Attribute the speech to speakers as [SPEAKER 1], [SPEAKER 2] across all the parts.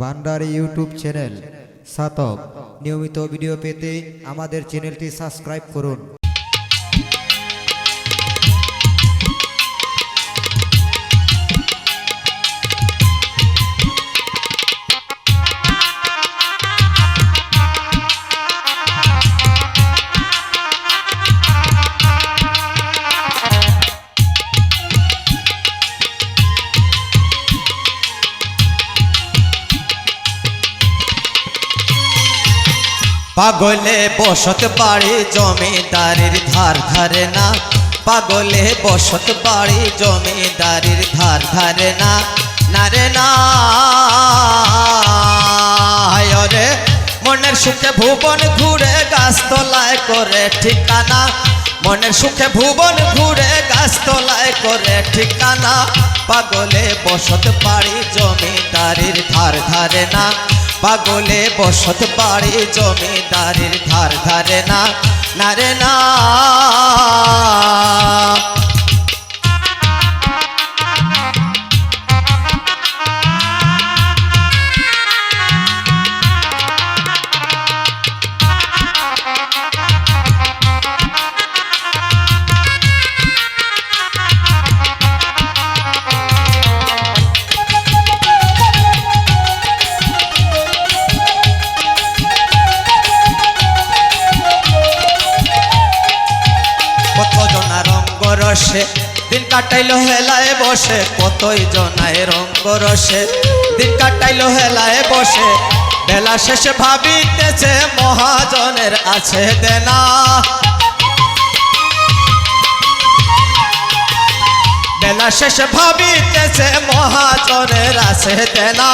[SPEAKER 1] ভান্ডারি YouTube channel সাতক। নিয়মিত video পেতে আমাদের চ্যানেলটি সাবস্ক্রাইব করুন।
[SPEAKER 2] পাগলে বসত বাড়ি, জমিদারির ধার ধারে না। পাগলে বসত বাড়ি, জমিদারির ধার ধারে না। নারে না রে মনের সুখে ভুবন ঘুরে গাছতলায় করে ঠিকানা। মনের সুখে ভুবন ঘুরে গাছতলায় করে ঠিকানা। পাগলে বসত বাড়ি, জমিদারির ধার ধারে না। পাগলে বসত বাড়ি জমিদারের ধার ধারে না নারে না। রঙ্গ দিন কাটাইলো হেলায় বসে, কতই জনায় রঙ্গ রসে দিন কাটাইলো হেলায় বসে, বেলা শেষে ভাবিতেছে মহাজনের আছে দেনা। বেলা শেষে ভাবিতেছে মহাজনের আছে দেনা।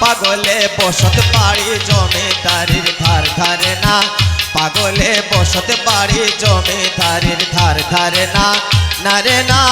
[SPEAKER 2] পাগলে বসত পাড়ি জমিদারির ধার ধারে না। পাগলে বসত পাড়ি জমিদারির ধার ধারে না। না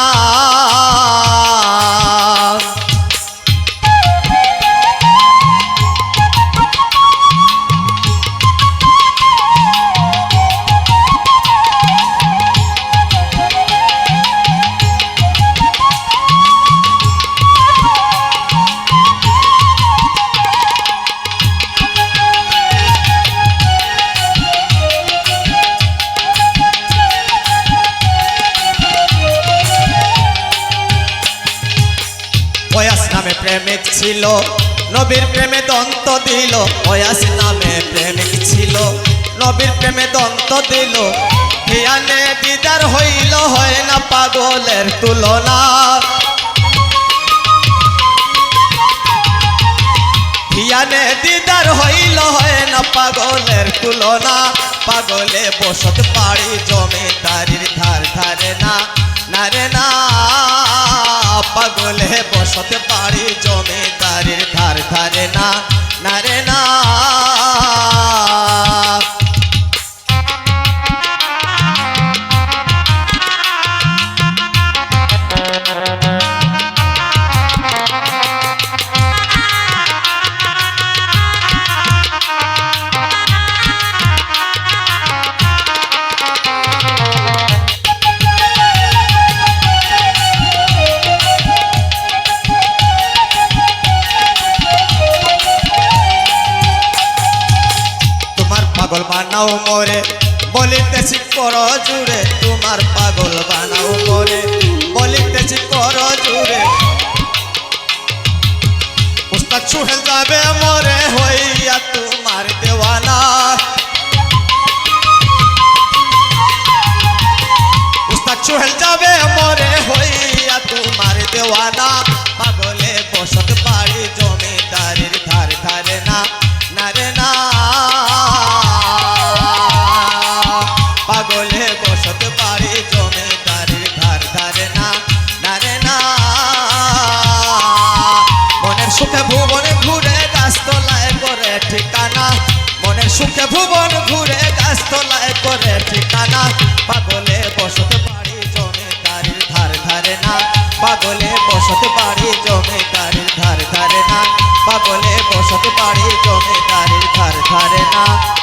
[SPEAKER 2] প্রেমিক ছিল, নবীর প্রেমে দন্ত দিল বয়াস নামে প্রেমিক ছিল, নবীর প্রেমে দন্ত দিল। হিয়ানে দিদার হইল, হয় না পাগলের তুলনা। হিয়ানে দিদার হইল, হয় না পাগলের তুলনা। পাগলে বসত পাড়ি জমিদারির ধার ধারে না না রে না। পাগলে বসতে পারি জমিদারের ধার ধারে না না রে না। বানাও মরে। বলিতেছি, কর জুড়ে, তোমার পাগল বানাও মরে। বলিতেছি, কর জুড়ে। উস্তাদ ছুড়ে যাবে মরে, হইয়া তোমার দেওয়ানা। উস্তাদ ছুড়ে যাবে মরে, হইয়া তোমার দেওয়ানা। সুখে ভুবন ঘুরে গাছতলায় করে ঠিকানা। মনে সুখে ভুবন ঘুরে গাছতলায় করে ঠিকানা। পাগলে বসত বাড়ি জমে তার ধার ধারে না। পাগলে বসত বাড়ি জমে তার ধার ধারে না। পাগলে বসত বাড়ি জমে তারির ধার ধারে না।